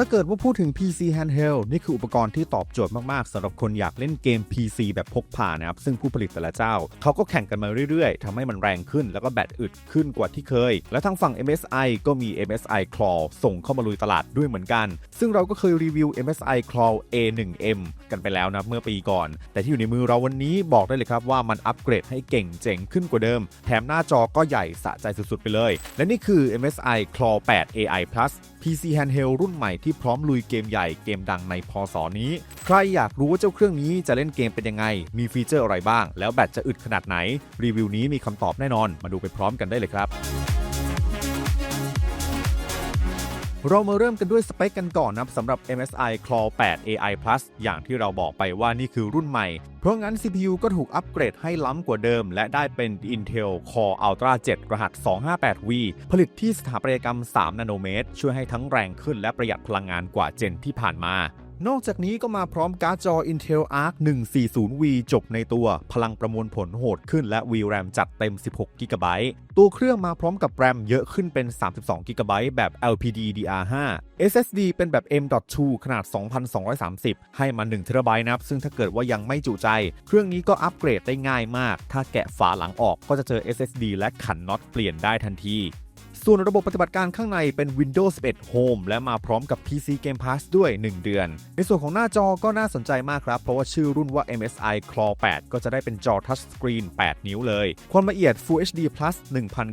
ถ้าเกิดว่าพูดถึง PC Handheld นี่คืออุปกรณ์ที่ตอบโจทย์มาก ๆสำหรับคนอยากเล่นเกม PC แบบพกพานะครับ ซึ่งผู้ผลิตแต่ละเจ้า เขาก็แข่งกันมาเรื่อย ๆ ทำให้มันแรงขึ้น แล้วก็แบตอึดขึ้นกว่าที่เคย และทางฝั่ง MSI ก็มี MSI Claw ส่งเข้ามาลุยตลาดด้วยเหมือนกัน ซึ่งเราก็เคยรีวิว MSI Claw A1M กันไปแล้วนะเมื่อปีก่อน แต่ที่อยู่ในมือเราวันนี้บอกได้เลยครับว่ามันอัปเกรดให้เก่งเจ๋งขึ้นกว่าเดิม แถมหน้าจอก็ใหญ่สะใจสุดๆไปเลย และนี่คือ MSI Claw 8 AI Plus PC Handheld รุ่นใหม่ที่พร้อมลุยเกมใหญ่เกมดังในพศนี้ ใครอยากรู้ว่าเจ้าเครื่องนี้จะเล่นเกมเป็นยังไง มีฟีเจอร์อะไรบ้าง แล้วแบตจะอึดขนาดไหน รีวิวนี้มีคำตอบแน่นอน มาดูไปพร้อมกันได้เลยครับ เรามาเริ่มกันด้วยสเปคกันก่อนนะสำหรับ MSI Claw 8 AI Plus อย่างที่เราบอกไปว่านี่คือรุ่นใหม่ เพราะงั้น CPU ก็ถูกอัปเกรดให้ล้ำกว่าเดิม และได้เป็น Intel Core Ultra 7 รหัส 258V ผลิตที่สถาปัตยกรรม 3 นาโนเมตร ช่วยให้ทั้งแรงขึ้นและประหยัดพลังงานกว่าเจนที่ผ่านมา นอกจากนี้ก็มาพร้อมการ์ดจอ Intel Arc 140V จบในตัว พลังประมวลผลโหดขึ้นและ VRAM จัดเต็ม 16 GB ตัวเครื่องมาพร้อมกับแรมเยอะขึ้นเป็น 32 GB แบบ LPDDR5 SSD เป็นแบบ M.2 ขนาด 2230 ให้มา 1 TB นะครับ ซึ่งถ้าเกิดว่ายังไม่จุใจ เครื่องนี้ก็อัปเกรดได้ง่ายมาก ถ้าแกะฝาหลังออกก็จะเจอ SSD และขันน็อตเปลี่ยนได้ทันที ส่วนระบบปฏิบัติการข้างในเป็น Windows 11 Home และมาพร้อมกับ PC Game Pass ด้วย 1 เดือน ในส่วนของหน้าจอก็น่าสนใจมากครับ เพราะว่าชื่อรุ่นว่า MSI Claw 8 ก็จะได้เป็นจอทัชสกรีน 8 นิ้วเลย ความละเอียด Full HD Plus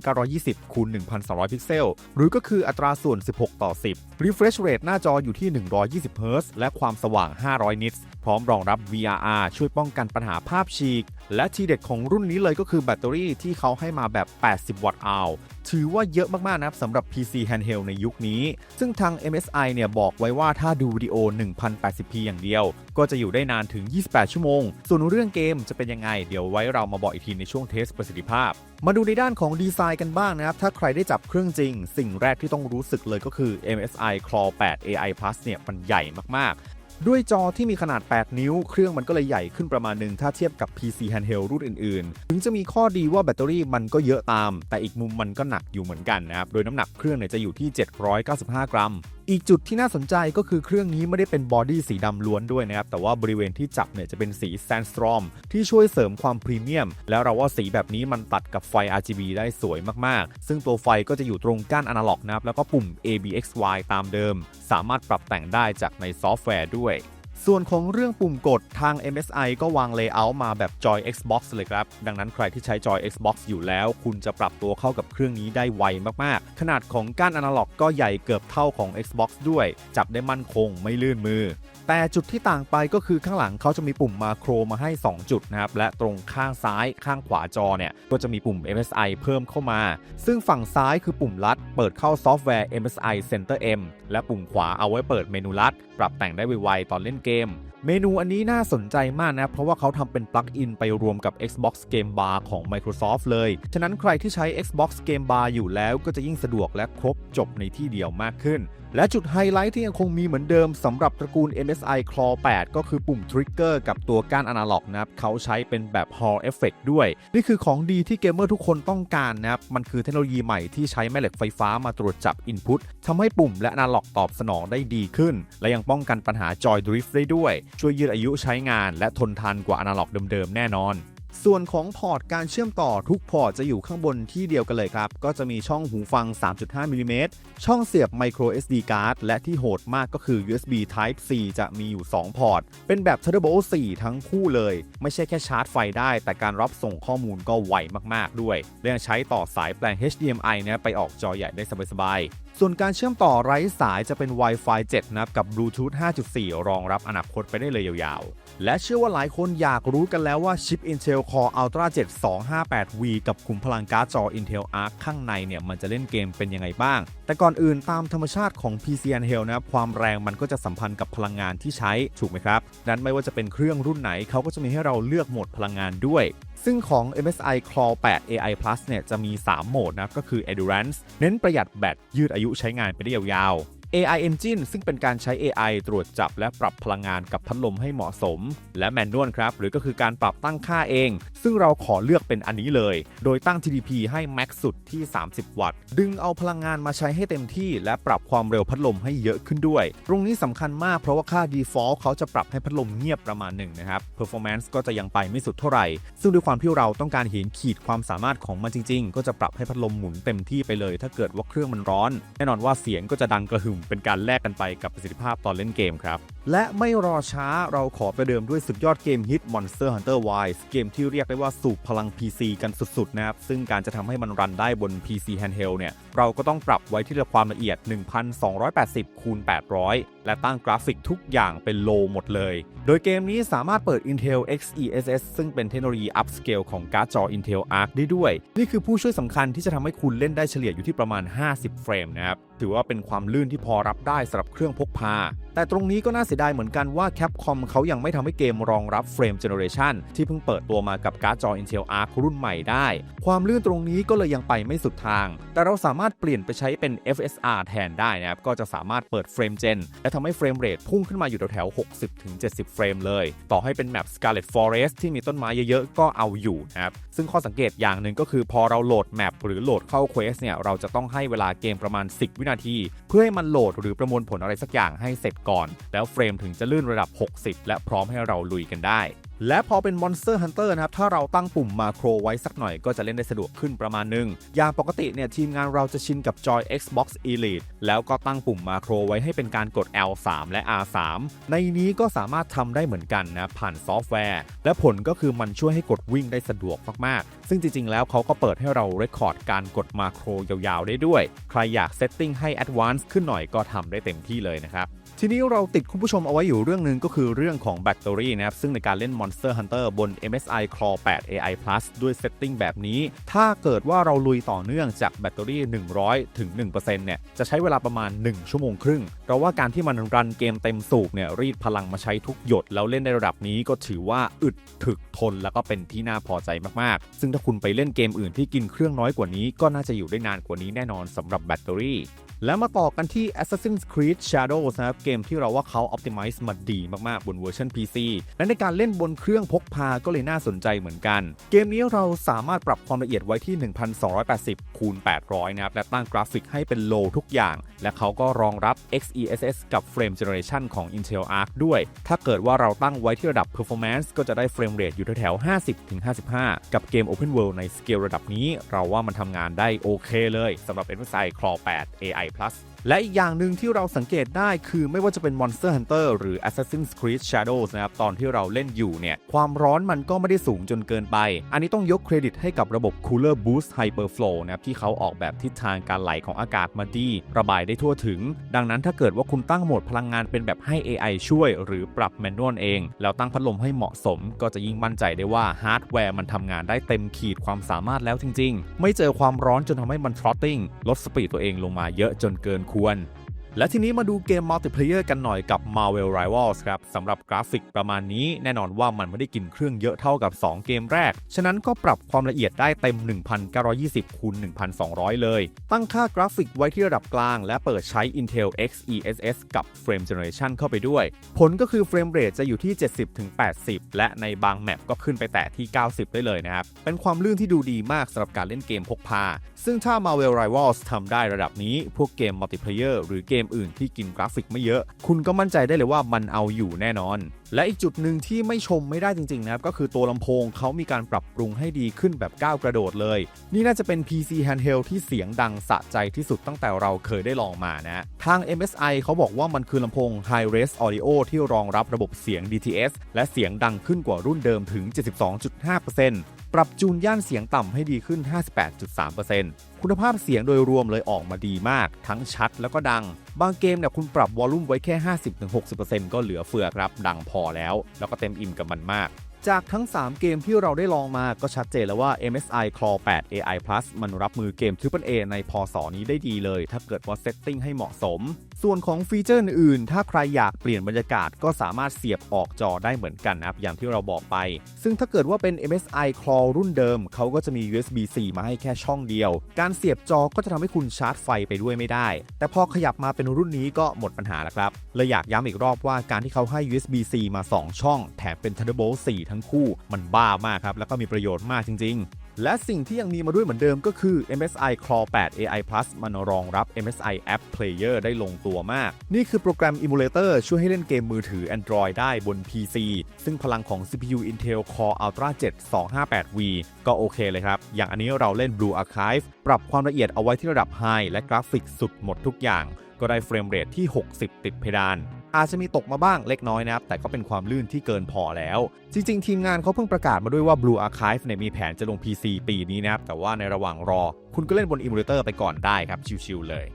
1920คูณ1200 พิกเซล หรือก็คืออัตราส่วน 16 ต่อ 10 Refresh Rate หน้าจออยู่ที่ 120 Hz และความสว่าง 500 นิตส์พร้อมรองรับ VRR ช่วยป้องกันปัญหาภาพฉีก และทีเด็ดของรุ่นนี้เลยก็คือแบตเตอรี่ที่เขาให้มาแบบ 80 วัตต์อาวถือว่าเยอะมาก ๆ นะครับสำหรับ PC Handheld ในยุคนี้ ซึ่งทาง MSI เนี่ยบอกไว้ว่าถ้าดูวิดีโอ 1080p อย่างเดียว ก็จะอยู่ได้นานถึง 28 ชั่วโมง ส่วนเรื่องเกมจะเป็นยังไง เดี๋ยวไว้เรามาบอกอีกทีในช่วงเทสประสิทธิภาพ มาดูในด้านของดีไซน์กันบ้างนะครับ ถ้าใครได้จับเครื่องจริง สิ่งแรกที่ต้องรู้สึกเลยก็คือ MSI Claw 8 AI Plus เนี่ยมันใหญ่มากๆ ด้วยจอที่มีขนาด 8 นิ้ว เครื่องมันก็เลยใหญ่ขึ้นประมาณหนึ่งถ้าเทียบกับ PC Handheld รุ่นอื่นๆ ถึงจะมีข้อดีว่าแบตเตอรี่มันก็เยอะตาม แต่อีกมุมมันก็หนักอยู่เหมือนกันนะครับ โดยน้ำหนักเครื่องเนี่ยจะอยู่ที่ 795 กรัมอีกจุดที่น่าสนใจก็คือเครื่องนี้ไม่ได้เป็นบอดี้สีดำล้วนด้วยนะครับ แต่ว่าบริเวณที่จับเนี่ยจะเป็นสีแซนสตรอมที่ช่วยเสริมความพรีเมียม แล้วเราว่าสีแบบนี้มันตัดกับไฟ RGB ได้สวยมากๆ ซึ่งตัวไฟก็จะอยู่ตรงก้านอนาล็อกนะครับ แล้วก็ปุ่ม ABXY ตามเดิม สามารถปรับแต่งได้จากในซอฟต์แวร์ด้วย ส่วนของเรื่องปุ่มกดทาง MSI ก็วางเลเยอร์มาแบบจอย Xbox เลยครับ ดังนั้นใครที่ใช้จอย Xbox อยู่แล้ว คุณจะปรับตัวเข้ากับเครื่องนี้ได้ไวมากๆ ขนาดของก้านอนาล็อกก็ใหญ่เกือบเท่าของ Xbox ด้วย จับได้มั่นคงไม่ลื่นมือ แต่จุดที่ต่างไปก็คือข้างหลังเขาจะมีปุ่มมาโครมาให้ 2 จุดนะครับ และตรงข้างซ้ายข้างขวาจอเนี่ย ก็จะมีปุ่ม MSI เพิ่มเข้ามา ซึ่งฝั่งซ้ายคือปุ่มลัด เปิดเข้าซอฟต์แวร์ MSI Center M และปุ่มขวาเอาไว้เปิดเมนูลัด ปรับแต่งได้ไวๆตอนเล่นเกม เมนูอันนี้น่าสนใจมากนะ เพราะว่าเขาทำเป็นปลั๊กอินไปรวมกับ Xbox Game Bar ของ Microsoft เลย ฉะนั้นใครที่ใช้ Xbox Game Bar อยู่แล้วก็จะยิ่งสะดวกและครบจบในที่เดียวมากขึ้น และจุดไฮไลท์ที่ยังคงมีเหมือนเดิมสำหรับตระกูล MSI Claw 8 ก็คือปุ่มทริกเกอร์กับตัวก้านอนาล็อกนะครับเขาใช้เป็นแบบ Hall Effect ด้วย นี่คือของดีที่เกมเมอร์ทุกคนต้องการนะครับ มันคือเทคโนโลยีใหม่ที่ใช้แม่เหล็กไฟฟ้ามาตรวจจับ Input ทำให้ปุ่มและอนาล็อกตอบสนองได้ดีขึ้น และยังป้องกันปัญหาจอยดริฟต์ได้ด้วย ช่วยยืดอายุใช้งาน และทนทานกว่าอนาล็อกเดิมๆแน่นอน ส่วนของพอร์ตการเชื่อมต่อทุกพอร์ตจะอยู่ข้างบนที่เดียวกันเลยครับ ก็จะมีช่องหูฟัง 3.5มิลิเมตรช่องเสียบ micro SD card และที่โหดมากก็คือ USB Type C จะมีอยู่ 2 พอร์ต เป็นแบบ Thunderbolt 4ทั้งคู่เลย ไม่ใช่แค่ชาร์จไฟได้ แต่การรับส่งข้อมูลก็ไวมากๆด้วยและยังใช้ต่อสายแปลง HDMI นะไปออกจอใหญ่ได้สบายๆ ส่วนการเชื่อมต่อไร้สายจะเป็น Wi-Fi 7 นะครับ กับ Bluetooth 5.4 รองรับอนาคตไปได้เลยยาวๆ และเชื่อว่าหลายคนอยากรู้กันแล้วว่าชิป Intel Core Ultra 7 258V กับขุมพลังการ์ดจอ Intel Arc ข้างในเนี่ย มันจะเล่นเกมเป็นยังไงบ้าง แต่ก่อนอื่นตามธรรมชาติของ PC Handheld นะครับความแรงมันก็จะสัมพันธ์กับพลังงานที่ใช้ถูกไหมครับ นั้นไม่ว่าจะเป็นเครื่องรุ่นไหนเขาก็จะมีให้เราเลือกโหมดพลังงานด้วย ซึ่งของ MSI Claw 8 AI Plus เนี่ยจะมี 3 โหมดนะก็คือ Endurance เน้นประหยัดแบตยืดอายุใช้งานไปได้ยาว AI Engine ซึ่งเป็นการใช้ AI ตรวจจับและปรับพลังงานกับพัดลมให้เหมาะสม และแมนนวลครับ หรือก็คือการปรับตั้งค่าเอง ซึ่งเราขอเลือกเป็นอันนี้เลย โดยตั้ง TDP ให้แม็กสุดที่ 30 วัตต์ ดึงเอาพลังงานมาใช้ให้เต็มที่ และปรับความเร็วพัดลมให้เยอะขึ้นด้วย ตรงนี้สำคัญมากเพราะว่าค่า default เขาจะปรับให้พัดลมเงียบประมาณหนึ่งนะครับ performance ก็จะยังไปไม่สุดเท่าไหร่ ซึ่งด้วยความที่เราต้องการเห็นขีดความสามารถของมันจริง ๆ ก็จะปรับให้พัดลมหมุนเต็มที่ไปเลย ถ้าเกิดว่าเครื่องมันร้อน แน่นอนว่าเสียงก็จะดังกระหึ่มเป็นการแลกกันไปกับประสิทธิภาพตอนเล่นเกมครับ และไม่รอช้าเราขอไปเดิมด้วยสุดยอดเกมฮิต Monster Hunter Wilds เกมที่เรียกได้ว่าสูบพลัง PC กันสุดๆนะครับ ซึ่งการจะทำให้มันรันได้บน PC Handheld เนี่ย เราก็ต้องปรับไว้ที่ความละเอียด 1280คูณ800 และตั้งกราฟิกทุกอย่างเป็นโลหมดเลย โดยเกมนี้สามารถเปิด Intel XeSS ซึ่งเป็นเทคโนโลยี upscale ของการ์ดจอ Intel Arc ได้ด้วย นี่คือผู้ช่วยสำคัญที่จะทำให้คุณเล่นได้เฉลี่ยอยู่ที่ประมาณ 50 เฟรมนะครับ ถือว่าเป็นความลื่นที่พอรับได้สำหรับเครื่องพกพา แต่ตรงนี้ก็น่าเสียสียดายเหมือนกันว่า Capcom เขายังไม่ทำให้เกมรองรับเฟรมเจเนอเรชันที่เพิ่งเปิดตัวมากับการ์ดจอ Intel Arc รุ่นใหม่ได้ ความลื่นตรงนี้ก็เลยยังไปไม่สุดทาง แต่เราสามารถเปลี่ยนไปใช้เป็น FSR แทนได้นะครับ ก็จะสามารถเปิดเฟรมเจนและทำให้เฟรมเรทพุ่งขึ้นมาอยู่แถวๆ60-70 เฟรมเลย ต่อให้เป็นแมป Scarlet Forest ที่มีต้นไม้เยอะๆ ก็เอาอยู่นะครับ ซึ่งข้อสังเกตอย่างหนึ่งก็คือพอเราโหลดแมปหรือโหลดเข้าเควสเนี่ยเราจะต้องให้เวลาเกมประมาณ 10 วินาที เพื่อให้มันโหลดหรือประมวลผลอะไรสักอย่างให้เสร็จก่อน แล้วเฟรมถึงจะลื่นระดับ 60 และพร้อมให้เราลุยกันได้ และพอเป็น Monster Hunter นะครับ ถ้าเราตั้งปุ่มมาโครไว้สักหน่อยก็จะเล่นได้สะดวกขึ้นประมาณหนึง อย่างปกติเนี่ย ทีมงานเราจะชินกับจอย Xbox Elite แล้วก็ตั้งปุ่มมาโครไว้ให้เป็นการกด L3 และ R3 ในนี้ก็สามารถทำได้เหมือนกันนะ ผ่านซอฟต์แวร์ และผลก็คือมันช่วยให้กดวิ่งได้สะดวกมากๆ ซึ่งจริง ๆ แล้วเขาก็เปิดให้เราเรคคอร์ดการกดมาโครยาวๆ ได้ด้วย ใครอยากเซตติ้งให้ Advanced ขึ้นหน่อยก็ทำได้เต็มที่เลยนะครับ ทีนี้เราติดคุณผู้ชมเอาไว้อยู่เรื่องหนึ่งก็คือเรื่องของแบตเตอรี่นะครับ ซึ่งในการเล่น Monster Hunter บน MSI Claw 8 AI Plus ด้วยเซตติ้งแบบนี้ ถ้าเกิดว่าเราลุยต่อเนื่องจากแบตเตอรี่ 100 ถึง 1%เนี่ย จะใช้เวลาประมาณ 1 ชั่วโมงครึ่ง เราว่าการที่มันรันเกมเต็มสูบเนี่ย รีดพลังมาใช้ทุกหยด แล้วเล่นในระดับนี้ก็ถือว่าอึดถึกทนแล้วก็เป็นที่น่าพอใจมากๆ ซึ่งถ้าคุณไปเล่นเกมอื่นที่กินเครื่องน้อยกว่านี้ ก็น่าจะอยู่ได้นานกว่านี้แน่นอนสำหรับแบตเตอรี่ แล้วมาต่อกันที่ Assassin's Creed Shadows นะครับ เกมที่เราว่าเขา optimize มาดีมาก ๆ บนเวอร์ชัน PC และในการเล่นบนเครื่องพกพาก็เลยน่าสนใจเหมือนกัน เกมนี้เราสามารถปรับความละเอียดไว้ที่ 1280คูณ800 นะครับ และตั้งกราฟิกให้เป็น low ทุกอย่าง และเขาก็รองรับ XeSS กับ Frame Generation ของ Intel Arc ด้วย ถ้าเกิดว่าเราตั้งไว้ที่ระดับ Performance ก็จะได้ Frame Rate อยู่แถวๆ50-55 กับเกม Open World ในสเกลระดับนี้ เราว่ามันทำงานได้โอเคเลยสำหรับ MSI Claw 8 AI Plus และอีกอย่างหนึ่งที่เราสังเกตได้คือไม่ว่าจะเป็น Monster Hunter หรือ Assassin's Creed Shadows นะครับ ตอนที่เราเล่นอยู่เนี่ย ความร้อนมันก็ไม่ได้สูงจนเกินไป อันนี้ต้องยกเครดิตให้กับระบบ Cooler Boost Hyperflow นะครับ ที่เขาออกแบบทิศทางการไหลของอากาศมาดี ระบายได้ทั่วถึง ดังนั้นถ้าเกิดว่าคุณตั้งโหมดพลังงานเป็นแบบให้ AI ช่วย หรือปรับแมนนวลเอง แล้วตั้งพัดลมให้เหมาะสม ก็จะยิ่งมั่นใจได้ว่าฮาร์ดแวร์มันทำงานได้เต็มขีดความสามารถแล้วจริง ๆ ไม่เจอความร้อนจนทำให้มัน throttling ลดสปีดตัวเองลงมาเยอะจนเกินควร และทีนี้มาดูเกมมัลติเพลเยอร์กันหน่อยกับ Marvel Rivals ครับสำหรับกราฟิกประมาณนี้แน่นอนว่ามันไม่ได้กินเครื่องเยอะเท่ากับ 2 เกมแรก ฉะนั้นก็ปรับความละเอียดได้เต็ม 1920คูณ1200 เลย ตั้งค่ากราฟิกไว้ที่ระดับกลาง และเปิดใช้ Intel XeSS กับ Frame Generation เข้าไปด้วย ผลก็คือเฟรมเรทจะอยู่ที่ 70-80 และในบางแมปก็ขึ้นไปแตะที่ 90 ได้เลยนะครับเป็นความลื่นที่ดูดีมากสำหรับการเล่นเกมพกพา ซึ่งถ้า Marvel Rivals ทำได้ระดับนี้ พวกเกมมัลติเพลเยอร์หรือเกมอื่นที่กินกราฟิกไม่เยอะ คุณก็มั่นใจได้เลยว่ามันเอาอยู่แน่นอน และอีกจุดหนึ่งที่ไม่ชมไม่ได้จริงๆนะครับ ก็คือตัวลำโพงเขามีการปรับปรุงให้ดีขึ้นแบบก้าวกระโดดเลย นี่น่าจะเป็น PC Handheld ที่เสียงดังสะใจที่สุดตั้งแต่เราเคยได้ลองมานะ ทาง MSI เขาบอกว่ามันคือลำโพง High Res Audio ที่รองรับระบบเสียง DTS และเสียงดังขึ้นกว่ารุ่นเดิมถึง 72.5% ปรับจูนย่านเสียงต่ำให้ดีขึ้น 58.3%คุณภาพเสียงโดยรวมเลยออกมาดีมาก ทั้งชัดแล้วก็ดัง บางเกมเนี่ยคุณปรับวอลลุ่มไว้แค่ 50-60%ก็เหลือเฟือครับ ดังพอแล้ว แล้วก็เต็มอิ่มกับมันมาก จากทั้ง 3 เกมที่เราได้ลองมาก็ชัดเจนแล้วว่า MSI Claw 8 AI Plus มันรับมือเกม Triple A ในพศนี้ได้ดีเลย ถ้าเกิดว่าเซตติ้งให้เหมาะสม ส่วนของฟีเจอร์อื่น ถ้าใครอยากเปลี่ยนบรรยากาศก็สามารถเสียบออกจอได้เหมือนกันนะครับ อย่างที่เราบอกไป ซึ่งถ้าเกิดว่าเป็น MSI Claw รุ่นเดิม เขาก็จะมี USB-C มาให้แค่ช่องเดียว การเสียบจอก็จะทำให้คุณชาร์จไฟไปด้วยไม่ได้ แต่พอขยับมาเป็นรุ่นนี้ก็หมดปัญหาแล้วครับเลยอยากย้ำอีกรอบว่าการที่เขาให้ USB-C มา 2 ช่อง แถมเป็น Thunderbolt 4ทั้งคู่มันบ้ามากครับ แล้วก็มีประโยชน์มากจริง ๆและสิ่งที่ยังมีมาด้วยเหมือนเดิมก็คือ MSI Claw 8 AI Plus มันรองรับ MSI App Player ได้ลงตัวมาก นี่คือโปรแกรม Emulator ช่วยให้เล่นเกมมือถือ Android ได้บน PC ซึ่งพลังของ CPU Intel Core Ultra 7 258V ก็โอเคเลยครับ อย่างอันนี้เราเล่น Blue Archive ปรับความละเอียดเอาไว้ที่ระดับ High และกราฟิกสุดหมดทุกอย่าง ก็ได้เฟรมเรทที่ 60 ติดเพดาน อาจจะมีตกมาบ้างเล็กน้อยนะครับ แต่ก็เป็นความลื่นที่เกินพอแล้ว จริง ๆ ทีมงานเขาเพิ่งประกาศมาด้วยว่า Blue Archive เนี่ยมีแผนจะลง PC ปีนี้นะครับ แต่ว่าในระหว่างรอ คุณก็เล่นบนอิมูเลเตอร์ไปก่อนได้ครับชิวๆเลย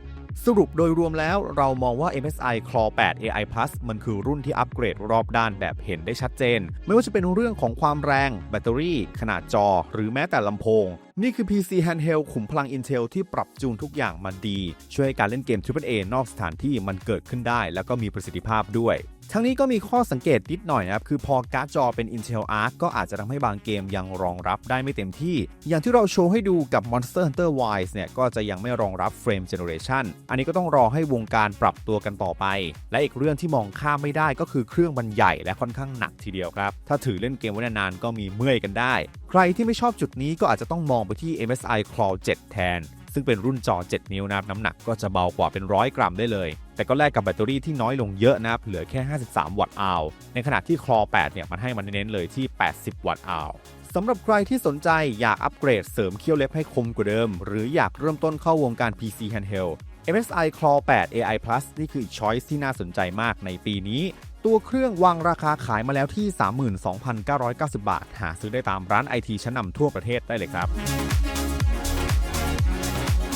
สรุปโดยรวมแล้วเรามองว่า MSI Claw 8 AI Plus มันคือรุ่นที่อัปเกรดรอบด้านแบบเห็นได้ชัดเจน ไม่ว่าจะเป็นเรื่องของความแรง แบตเตอรี่ ขนาดจอ หรือแม้แต่ลำโพง นี่คือ PC Handheld ขุมพลัง Intel ที่ปรับจูนทุกอย่างมาดี ช่วยให้การเล่นเกม AAA นอกสถานที่มันเกิดขึ้นได้ แล้วก็มีประสิทธิภาพด้วย ทั้งนี้ก็มีข้อสังเกตนิดหน่อยนะครับ คือพอการ์ดจอเป็น Intel Arc ก็อาจจะทำให้บางเกมยังรองรับได้ไม่เต็มที่ อย่างที่เราโชว์ให้ดูกับ Monster Hunter Wilds เนี่ย ก็จะยังไม่รองรับ Frame Generation อันนี้ก็ต้องรอให้วงการปรับตัวกันต่อไป และอีกเรื่องที่มองข้ามไม่ได้ก็คือเครื่องมันใหญ่และค่อนข้างหนักทีเดียวครับ ถ้าถือเล่นเกมไว้นานๆก็มีเมื่อยกันได้ ใครที่ไม่ชอบจุดนี้ก็อาจจะต้องมองไปที่ MSI Claw 7แทน ซึ่งเป็นรุ่นจอ 7 นิ้วนะครับน้ำหนักก็จะเบากว่าเป็นร้อยกรัมได้เลย แต่ก็แลกกับแบตเตอรี่ที่น้อยลงเยอะนะครับเหลือแค่ 53 วัตต์อาวในขณะที่คลอ8เนี่ยมันให้มันเน้นเลยที่ 80 วัตต์อาวสำหรับใครที่สนใจอยากอัปเกรดเสริมเคี้ยวเล็บให้คมกว่าเดิม หรืออยากเริ่มต้นเข้าวงการ PC Handheld MSI Claw 8 AI Plus นี่คืออีกช้อยส์ที่น่าสนใจมากในปีนี้ ตัวเครื่องวางราคาขายมาแล้วที่ 32,990 บาท หาซื้อได้ตามร้านไอทีชั้นนำทั่วประเทศได้เลยครับ